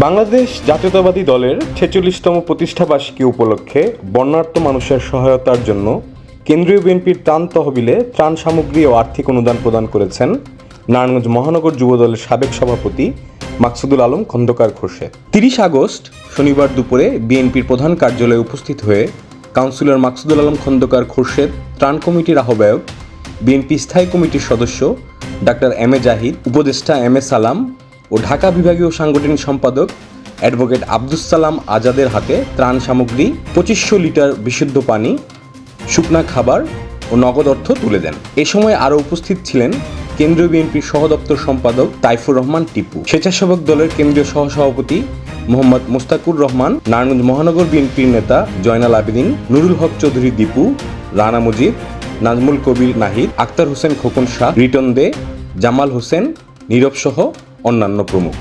বাংলাদেশ জাতীয়তাবাদী দলের ছেচল্লিশতম প্রতিষ্ঠাবার্ষিকী উপলক্ষে বর্ণাঢ্য মানুষের সহায়তার জন্য কেন্দ্রীয় বিএনপির ত্রাণ তহবিলে ত্রাণ সামগ্রী ও আর্থিক অনুদান প্রদান করেছেন নারায়ণগঞ্জ মহানগর যুবদলের সাবেক সভাপতি মাকসুদুল আলম খন্দকার খোরশেদ তিরিশ আগস্ট, শনিবার দুপুরে বিএনপির প্রধান কার্যালয়ে উপস্থিত হয়ে কাউন্সিলর মাকসুদুল আলম খন্দকার খোরশেদ ত্রাণ কমিটির আহ্বায়ক, বিএনপি স্থায়ী কমিটির সদস্য ডাক্তার এম এ জাহিদ, উপদেষ্টা এম এ সালাম ও ঢাকা বিভাগীয় সাংগঠনিক সম্পাদক অ্যাডভোকেট আব্দুস সালাম আজাদের হাতে ত্রাণ সামগ্রী, পঁচিশশো লিটার বিশুদ্ধ পানি, শুকনা খাবার ও নগদ অর্থ তুলে দেন। এ সময় আরও উপস্থিত ছিলেন কেন্দ্রীয় বিএনপির সহদপ্তর সম্পাদক তাইফুর রহমান টিপু, স্বেচ্ছাসেবক দলের কেন্দ্রীয় সহসভাপতি মোহাম্মদ মোস্তাকুর রহমান, নারায়ণগঞ্জ মহানগর বিএনপির নেতা জয়নাল আবেদিন, নুরুল হক চৌধুরী দীপু, রানা মুজিব, নাজমুল কবির নাহিদ, আক্তার হোসেন খোকন শাহ রিটন দে, জামাল হোসেন, নীরব সহ অন্যান্য প্রমুখ।